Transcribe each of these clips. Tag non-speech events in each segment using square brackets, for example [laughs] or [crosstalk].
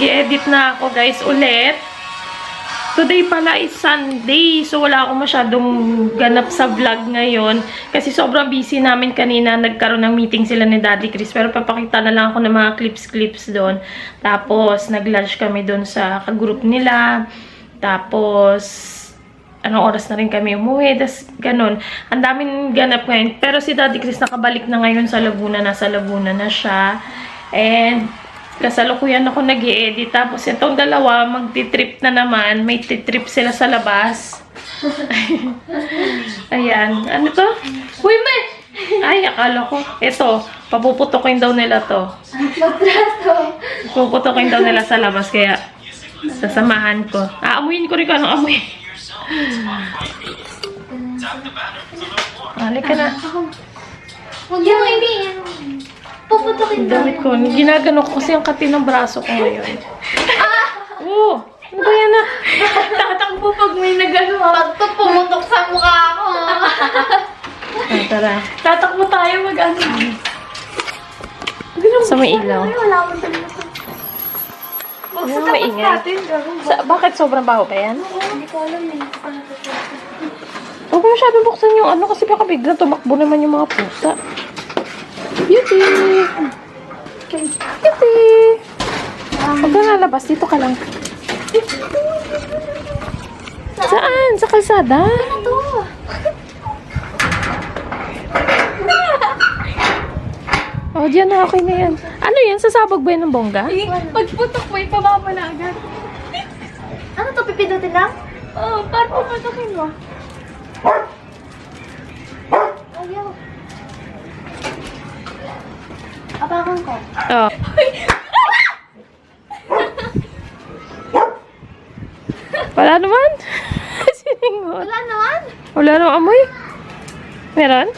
Nag-edit na ako guys ulit. Today pala is Sunday. So wala ako masyadong ganap sa vlog ngayon. Kasi sobrang busy namin kanina. Nagkaroon ng meeting sila ni Daddy Chris. Pero papakita na lang ako ng mga clips-clips doon. Tapos nag-lunch kami doon sa group nila. Tapos anong oras na rin kami umuwi. Tapos ganun. Ang daming ganap ngayon. Pero si Daddy Chris nakabalik na ngayon sa Laguna. Nasa Laguna na siya. And kasalukuyan ako nag edit Tapos itong dalawa, magti-trip na naman. May trip sila sa labas. [laughs] Ayan. Ano to? Uy, may! Ay, akala ko. Ito, papuputokin daw nila to. Puputokin daw nila sa labas, kaya sasamahan ko. Aamuyin ko rin ka ng amoy. Halika na. Huwag yung hindi. Puputukin Yung damit ko. Ginagano ko kasi ang kati ng braso ko ngayon. Oo. Ano ba yan ah? Tatakbo pag may nagano. Pag to pumutok sa mukha ko. Ah, tara. Tatakbo tayo mag ano. Sa may ilaw. Ay, wala akong damit. Huwag sa tapat maingay. natin. gagawin ba? Sa, bakit sobrang baho pa yan? Hindi ko alam eh. Ano? Huwag mo masyadong buksan yung ano kasi baka bigla tumakbo naman yung mga pusa. Beauty! Beauty! Huwag ka nalabas. Dito ka lang. Saan? Sa kalsada? Ano to? Oh, diyan na. Okay na yan. Ano yan? Sasabog ba yan ng bongga? Pagputok mo, ipababa na agad. Ano to? Pipindutin lang? Oo, oh, paano puputokin mo? Ayaw. Apakan ko. Oh. Wala naman. [laughs] Siningot. Wala naman. Wala namang amoy. Meron?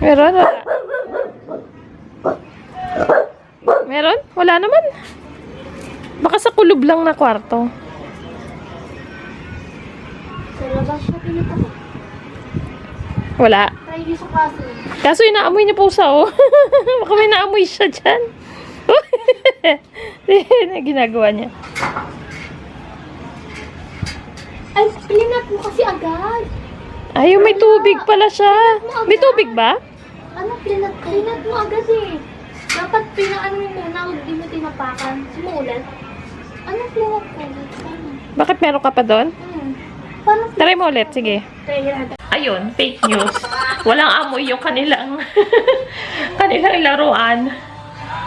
Meron? Wala. Meron? Wala naman. Baka sa kulob lang na kwarto. Sa labas siya pinito ko. Wala. Kaso. Inaamoy niya pusa, oh. [laughs] Baka may naamoy siya dyan. [laughs] na ginagawa niya. Ay, pilinat mo kasi agad. Ay, yung may tubig pala siya. May tubig ba? Ano, pilinat? Pilinat mo agad eh. Dapat pinaano mo muna, hindi mo tinapakan. Sumuulat. Ano pilinat ko? Paano? Bakit meron ka pa doon? Hmm. Paano Try mo ulit, sige. Try natin. Ayun, fake news. Walang amoy yung kanilang [laughs] kanilang laruan.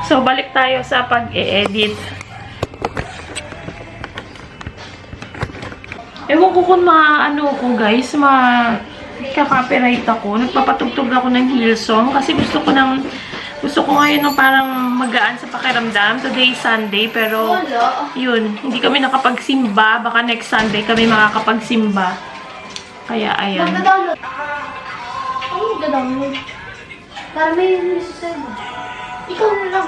So, balik tayo sa pag-e-edit. Ewan ko kung ma-ano ko guys, ma copyright ako. Nagpapatugtog ako ng Hillsong kasi gusto ko ng gusto ko ngayon ng parang magaan sa pakiramdam. Today is Sunday, pero yun, hindi kami nakapagsimba. Baka next Sunday kami makakapagsimba. Kaya, ayan. Magda-download. Ano magda-download? Para may message Ikaw na lang.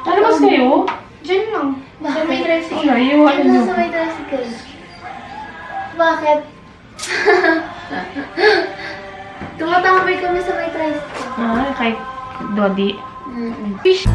Mas kayo? Diyan lang. Sa may tricycle. Wala, iwan nyo. sa may tricycle. Bakit? [laughs] Tumatambay kami sa may tricycle. Ah, kay Dodi. Fish.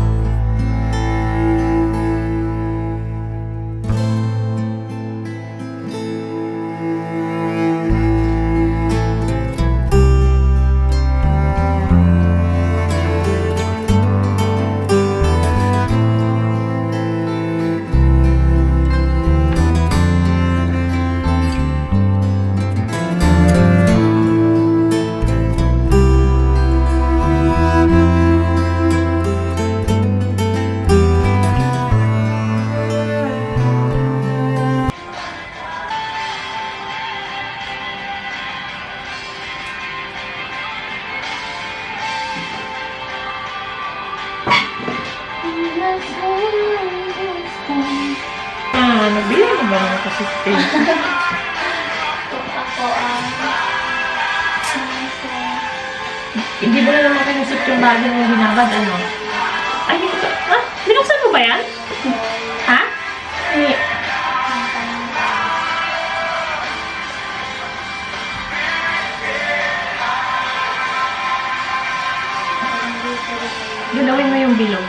Galawin mo yung bilog.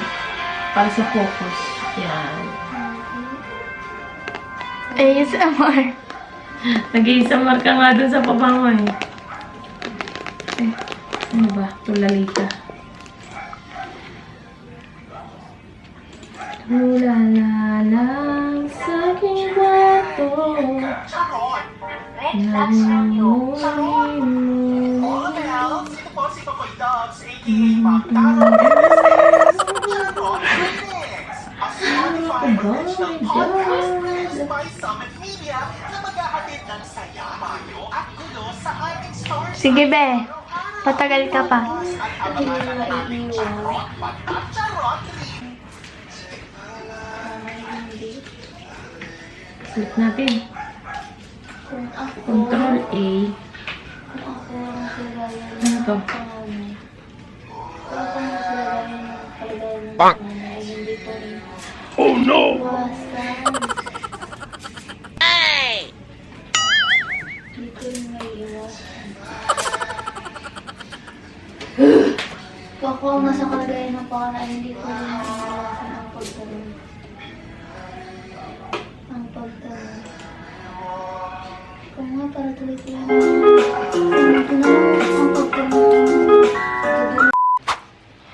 Para sa focus. Yan. ASMR. Nag-iisamar ka nga dun sa pabango eh. Eh, ano ba? Tulalita. Tulala lang sa aking bato. Narinig Sige, be. Patagal ka pa. Click natin. Control A. Ano to? ng pangalan. Kung Kung ako nasa kalagayan ng pangalan, ay hindi ko rin maiiwasan ang pagtanong. Ang pagtanong. Kung nga para tuloy ko na.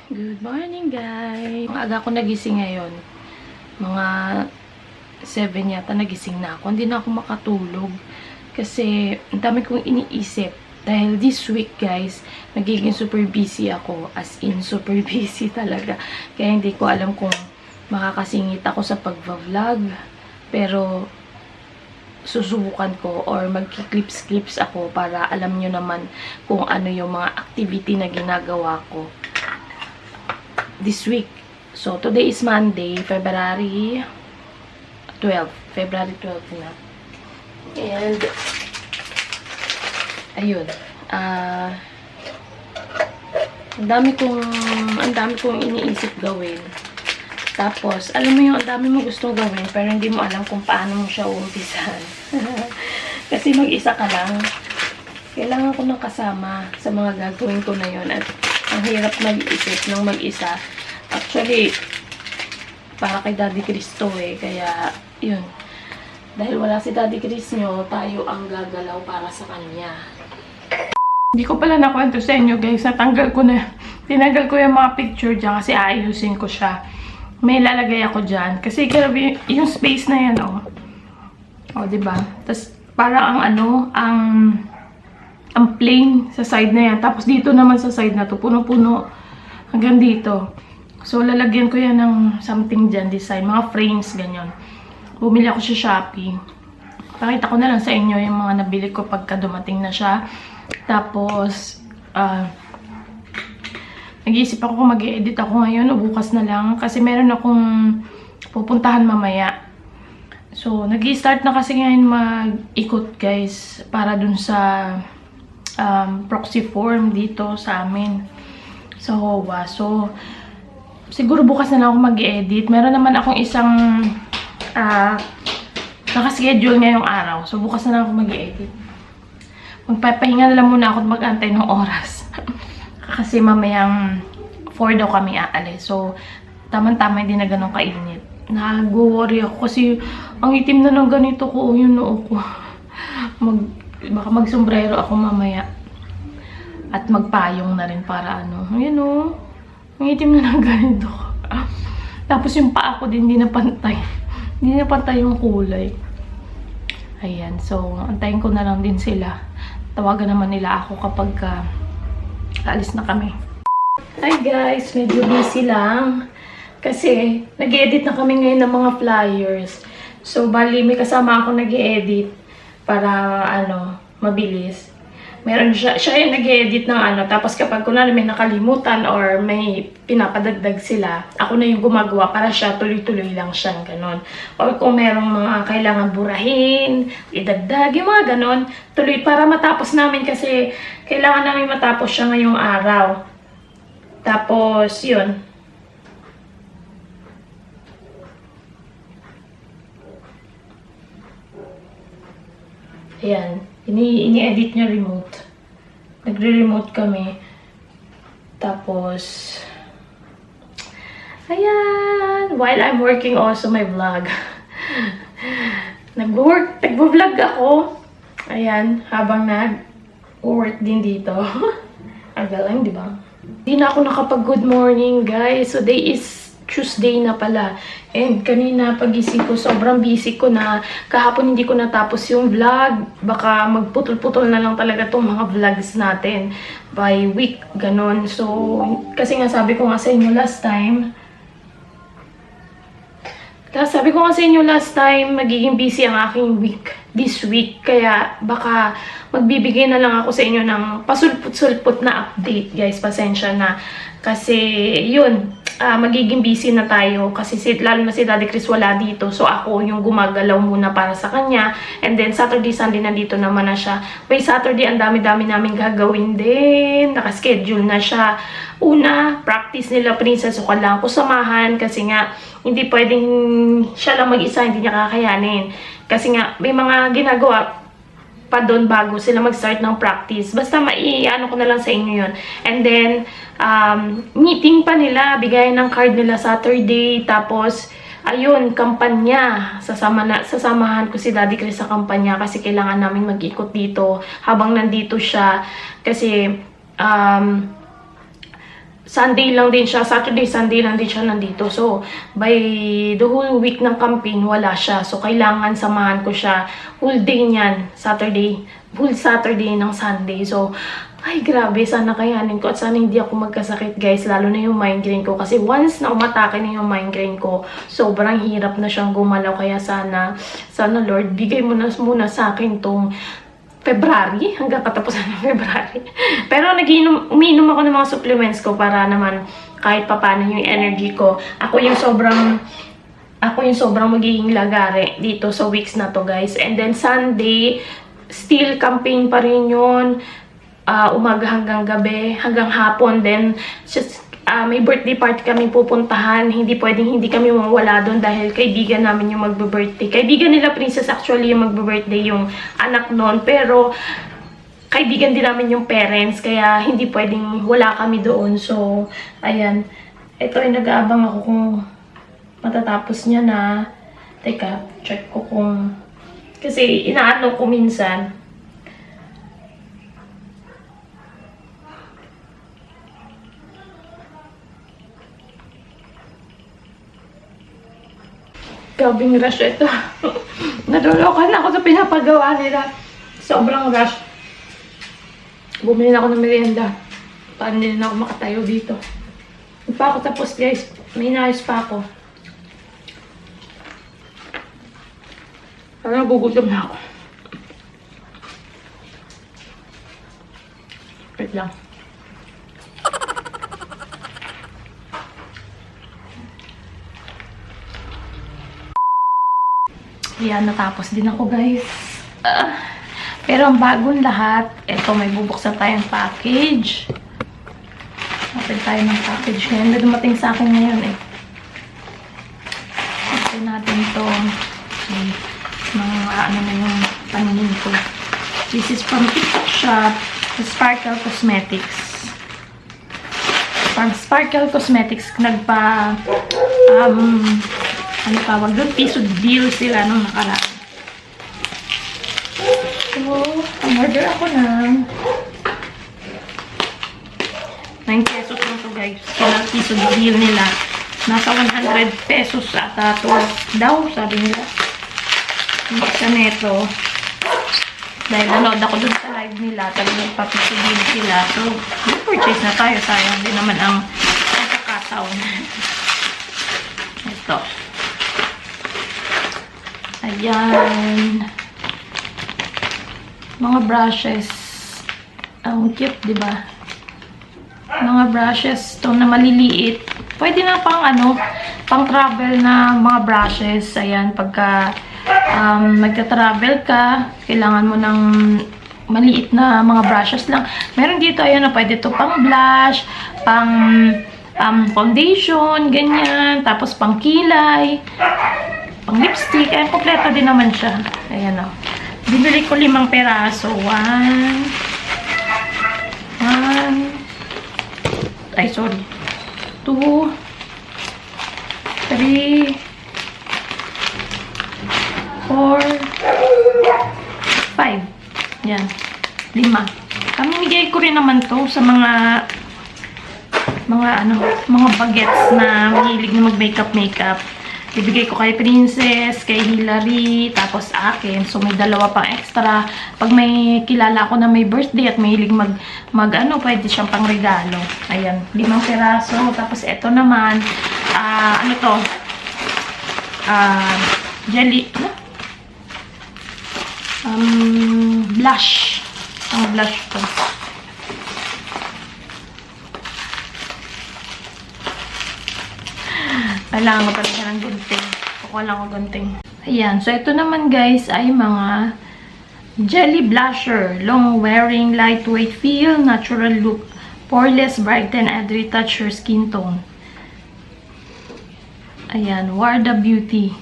Good morning, guys. Maaga ako nagising ngayon. Mga 7 yata nagising na ako. Hindi na ako makatulog. Kasi, ang dami kong iniisip. Dahil this week, guys, nagiging super busy ako. As in, [laughs] super busy talaga. Kaya hindi ko alam kung makakasingit ako sa pagva-vlog. Pero, susubukan ko or magki-clips-clips ako para alam nyo naman kung ano yung mga activity na ginagawa ko this week. So, today is Monday, February 12. February 12 na. And, ayun. Ah, ang dami kong, ang dami kong iniisip gawin. Tapos, alam mo yung ang dami mo gustong gawin, pero hindi mo alam kung paano mo siya uumpisahan. [laughs] Kasi mag-isa ka lang. Kailangan ko ng kasama sa mga gagawin ko na yun. At ang hirap mag-isip ng mag-isa. Actually, para kay Daddy Cristo eh. Kaya, yun. Dahil wala si Daddy Chris nyo, tayo ang gagalaw para sa kanya. Hindi ko pala nakwento sa inyo guys. Natanggal ko na. Tinanggal ko yung mga picture dyan kasi ayusin ko siya. May lalagay ako dyan. Kasi grabe yung space na yan oh. Oh, diba? Tapos, para ang ano, ang ang plain sa side na yan. Tapos dito naman sa side na to, puno-puno hanggang dito. So, lalagyan ko yan ng something dyan, design. Mga frames, ganyan. Bumili ako sa Shopee. Pakita ko na lang sa inyo yung mga nabili ko pagka dumating na siya. Tapos, ah, nag-iisip ako kung mag-edit ako ngayon o bukas na lang. Kasi meron akong pupuntahan mamaya. So, nag start na kasi ngayon mag-ikot guys para dun sa um, proxy form dito sa amin sa HOA. So, siguro bukas na lang ako mag-edit. Meron naman akong isang ah nakaschedule ngayong araw. So, bukas na lang ako mag-edit. Magpapahinga na lang muna ako at mag-antay ng oras. [laughs] Kasi mamayang 4 daw kami aalis. So, tamang-tama hindi na ganun kainit. Nag-worry ako kasi ang itim na ng ganito ko, yung noo ko. [laughs] Mag, baka mag-sombrero ako mamaya. At magpayong na rin para ano. Ayan o. Ang itim na ng [laughs] ganito ko. Tapos yung paa ko din, hindi na pantay. Hindi na pantay yung kulay. Ayan. So, antayin ko na lang din sila. Tawagan naman nila ako kapag ka alis na kami. Hi guys! Medyo busy lang. Kasi, nag-edit na kami ngayon ng mga flyers. So, bali, may kasama ako nag-edit para, ano, mabilis. Meron siya, siya yung nag-edit ng ano, tapos kapag kunwari may nakalimutan or may pinapadagdag sila, ako na yung gumagawa para siya tuloy-tuloy lang siyang ganon. Or kung merong mga kailangan burahin, idagdag, yung mga ganon, tuloy para matapos namin kasi kailangan namin matapos siya ngayong araw. Tapos, yun, Ayan. Ini, ini-edit niya remote. Nagre-remote kami. Tapos, Ayan! While I'm working also my vlog. [laughs] Nag-work, nag-vlog ako. Ayan, habang nag-work din dito. [laughs] Ang galing, di ba? Hindi na ako nakapag good morning, guys. So, day is Tuesday na pala. And kanina pagising ko, sobrang busy ko na. Kahapon hindi ko natapos yung vlog. Baka magputol-putol na lang talaga tong mga vlogs natin by week, ganon. So, kasi nga sabi ko nga sa inyo last time, tapos sabi ko nga sa inyo last time, magiging busy ang aking week, this week. Kaya baka magbibigay na lang ako sa inyo ng pasulput-sulput na update, guys. Pasensya na. Kasi, yun, ah, magiging busy na tayo. Kasi si, lalo na si Daddy Chris wala dito. So, ako yung gumagalaw muna para sa kanya. And then, Saturday, Sunday, nandito naman na siya. May Saturday, ang dami-dami namin gagawin din. Nakaschedule na siya. Una, practice nila princess. So, kailangan ko samahan kasi nga, hindi pwedeng siya lang mag-isa, hindi niya kakayanin. Kasi nga, may mga ginagawa pa doon bago sila mag-start ng practice. Basta mai-ano ko na lang sa inyo yun. And then, um, meeting pa nila, bigay ng card nila Saturday, tapos, ayun, kampanya. Sasama na, sasamahan ko si Daddy Chris sa kampanya kasi kailangan namin mag-ikot dito habang nandito siya. Kasi, um, Sunday lang din siya, Saturday, Sunday lang din siya nandito. So, by the whole week ng campaign, wala siya. So, kailangan samahan ko siya whole day niyan, Saturday, whole Saturday ng Sunday. So, ay grabe, sana kayanin ko at sana hindi ako magkasakit guys, lalo na yung migraine ko. Kasi once na umatake na yung migraine ko, sobrang hirap na siyang gumalaw. Kaya sana, sana Lord, bigay mo na muna sa akin tong February, hanggang katapusan ng February. Pero nagiinom, umiinom ako ng mga supplements ko para naman kahit papano yung energy ko. Ako yung sobrang ako yung sobrang magiging lagare dito sa weeks na to guys. And then Sunday, still campaign pa rin yun. Ah, umaga hanggang gabi, hanggang hapon. Then, just, ah, may birthday party kami pupuntahan. Hindi pwedeng hindi kami mawala doon dahil kaibigan namin yung magbe-birthday. Kaibigan nila Princess actually yung magbe-birthday yung anak noon. Pero, kaibigan din namin yung parents. Kaya, hindi pwedeng wala kami doon. So, ayan. Ito ay nag-aabang ako kung matatapos niya na. Teka, check ko kung... Kasi inaano ko minsan. Gabing rush ito. Nadulokan ako sa pinapagawa nila. Sobrang rush. Bumili na ako ng merienda. Para hindi na ako makatayo dito. Hindi pa ako tapos guys. May inayos pa ako. Parang gugutom na ako. Wait lang. Yan, natapos din ako guys. Ah, pero ang bagong lahat, eto may bubuksan tayong package. Open tayo ng package ngayon na dumating sa akin ngayon eh. Open natin to. Okay. Mga ano na yung paningin ko. This is from TikTok Shop, Sparkle Cosmetics. From Sparkle Cosmetics, nagpa, um, ano tawag doon? Piso deal sila nung nakaraan. So, umorder ako ng 9 pesos lang to guys. Kaya piso deal nila. Nasa 100 pesos ata to daw, sabi nila. Yung isa neto. Dahil nanood ako dun sa live nila, talagang papiso deal sila. So, purchase na tayo. Sayang din naman ang pagkakataon. [laughs] Ito. Ayan. Mga brushes. Ang cute, di ba? Mga brushes to na maliliit. Pwede na pang ano, pang travel na mga brushes. Ayan, pagka um, magka-travel ka, kailangan mo ng maliit na mga brushes lang. Meron dito, ayan na, pwede to pang blush, pang um, foundation, ganyan, tapos pang kilay, pang lipstick. Ayan, kompleto din naman siya. Ayan o. Binili ko limang peraso. One. One. Ay, sorry. Two. three, four, five. Yan. Lima. Pamimigay ko rin naman to sa mga mga ano, mga bagets na mahilig na mag-makeup makeup. Bibigay ko kay Princess, kay Hilary, tapos akin. So may dalawa pang extra. Pag may kilala ko na may birthday at mahilig mag mag ano, pwede siyang pang regalo. Ayan, limang peraso. Tapos eto naman, ah ano to? Ah, jelly, ano? Um, blush. Ang blush to. Kailangan ko talaga ng gunting. Kukuha lang ko gunting. Ayan. So, ito naman guys ay mga Jelly Blusher. Long wearing, lightweight feel, natural look. Poreless, brighten, and retouch your skin tone. Ayan. Warda Beauty.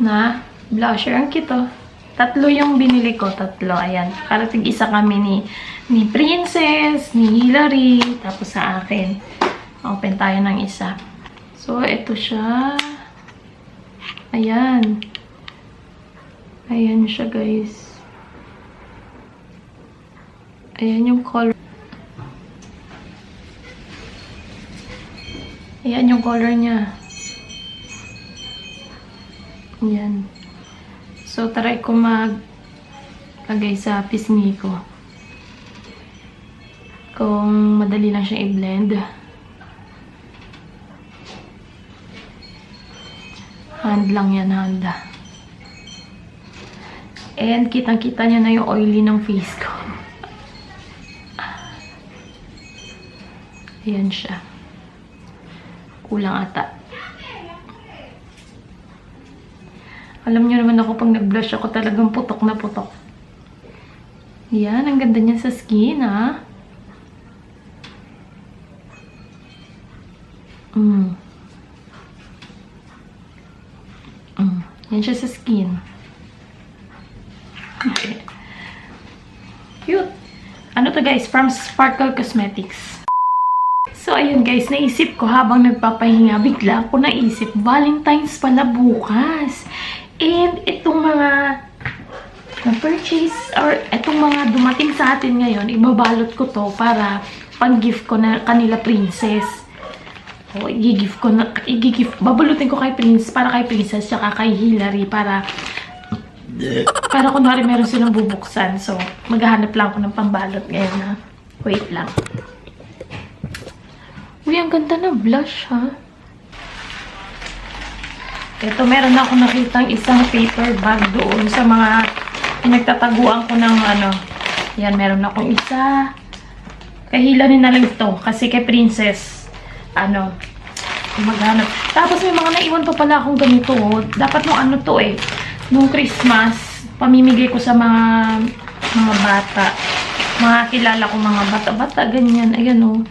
Na blusher. Ang cute oh. Tatlo yung binili ko. Tatlo. Ayan. Karating isa kami ni, ni Princess, ni Hilary, tapos sa akin. Open tayo ng isa. So, ito siya. Ayan. Ayan siya, guys. Ayan yung color. Ayan yung color niya. Ayan. So, try ko mag lagay sa pisngi ko. Kung madali lang siyang i-blend. Hand lang yan, hand. And kitang-kita niya na yung oily ng face ko. Ayan siya. Kulang ata. Alam niyo naman ako pag nag-blush ako talagang putok na putok. Yan, ang ganda niya sa skin, ha? Mm. Mm. Yan siya sa skin. Okay. Cute. Ano to guys? From Sparkle Cosmetics. So, ayun guys, naisip ko habang nagpapahinga, bigla ko naisip, Valentine's pala bukas. And itong mga na-purchase or itong mga dumating sa atin ngayon, ibabalot ko to para pang-gift ko na kanila princess. O, i-gift ko na, i-gift, babalutin ko kay Prince, para kay Princess, tsaka kay Hilary, para, para kunwari meron silang bubuksan. So, maghahanap lang ako ng pambalot ngayon na. Wait lang. Uy, ang ganda ng blush, ha? Ito, meron ako nakitang isang paper bag doon sa mga pinagtataguan ko ng ano. Yan, meron akong isa. Kahilanin na lang ito. Kasi kay Princess, ano, maghanap. Tapos may mga naiwan pa pala akong ganito. oh. Dapat nung ano to eh. Nung Christmas, pamimigay ko sa mga mga bata. Mga kilala ko mga bata-bata, ganyan. Ayan oh.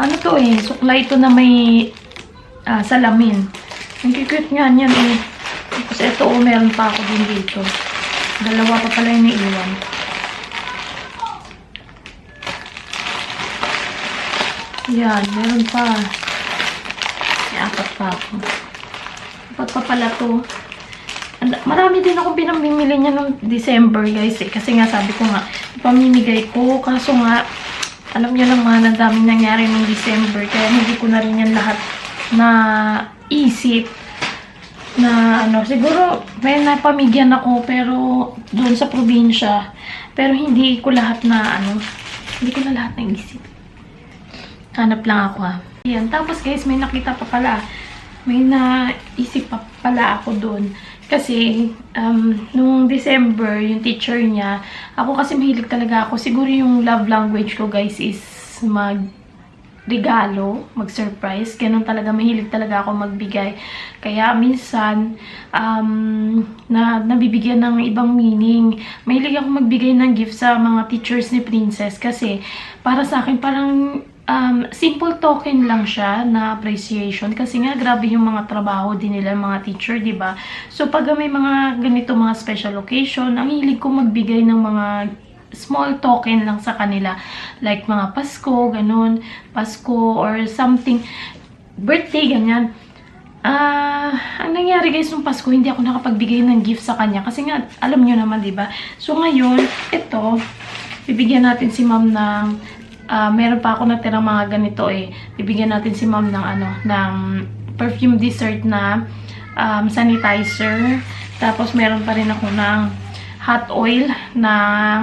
Ano to eh, suklay ito na may ah, salamin. Ang cute nga niyan eh. Tapos ito oh, meron pa ako din dito. Dalawa pa pala yung naiwan. Yan, meron pa. Apat pa ako. Apat pa pala to. Marami din akong pinamimili niya noong December, guys. Eh. Kasi nga, sabi ko nga, pamimigay ko. Kaso nga, alam niyo naman, ang daming nangyari noong December. Kaya hindi ko na rin yan lahat na isip na ano, siguro may napamigyan ako pero doon sa probinsya. Pero hindi ko lahat na ano, hindi ko na lahat na isip. Hanap lang ako ha. Yan. Tapos guys, may nakita pa pala. May naisip pa pala ako doon. Kasi, um, nung December, yung teacher niya, ako kasi mahilig talaga ako. Siguro yung love language ko guys is mag regalo, mag-surprise. Ganun talaga, mahilig talaga ako magbigay. Kaya minsan, um, na, nabibigyan ng ibang meaning. Mahilig ako magbigay ng gift sa mga teachers ni Princess kasi para sa akin parang um, simple token lang siya na appreciation kasi nga grabe yung mga trabaho din nila mga teacher, 'di ba? So pag may mga ganito mga special occasion, ang hilig ko magbigay ng mga small token lang sa kanila. Like mga Pasko, ganun, Pasko or something birthday ganyan. Ah, ang nangyari guys nung Pasko, hindi ako nakapagbigay ng gift sa kanya kasi nga alam niyo naman, 'di ba? So ngayon, ito bibigyan natin si Ma'am ng ah, meron pa ako natirang mga ganito eh. Bibigyan natin si Ma'am ng ano, ng perfume dessert na um, sanitizer. Tapos meron pa rin ako ng hot oil ng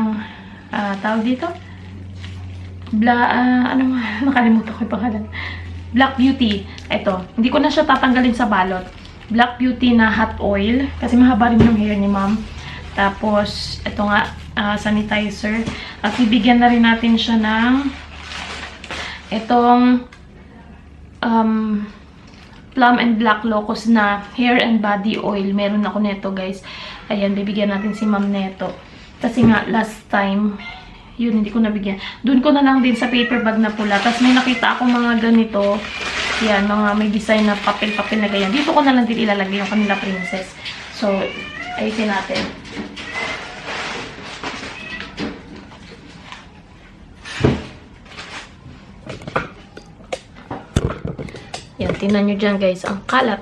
ah, tawag dito? Bla, ah, ano [laughs] nakalimutan ko yung pangalan. Black Beauty. Ito, hindi ko na siya tatanggalin sa balot. Black Beauty na hot oil. Kasi mahaba rin yung hair ni ma'am. Tapos, ito nga, ah, sanitizer. At bibigyan na rin natin siya ng itong um, plum and black locust na hair and body oil. Meron ako neto, guys. Ayan, bibigyan natin si ma'am neto. Kasi nga, last time, yun, hindi ko nabigyan. Doon ko na lang din sa paper bag na pula. Tapos may nakita akong mga ganito. Yan, mga may design na papel-papel na ganyan. Dito ko na lang din ilalagay yung kanila princess. So, ayusin natin. Yan, tingnan nyo dyan guys, ang kalat.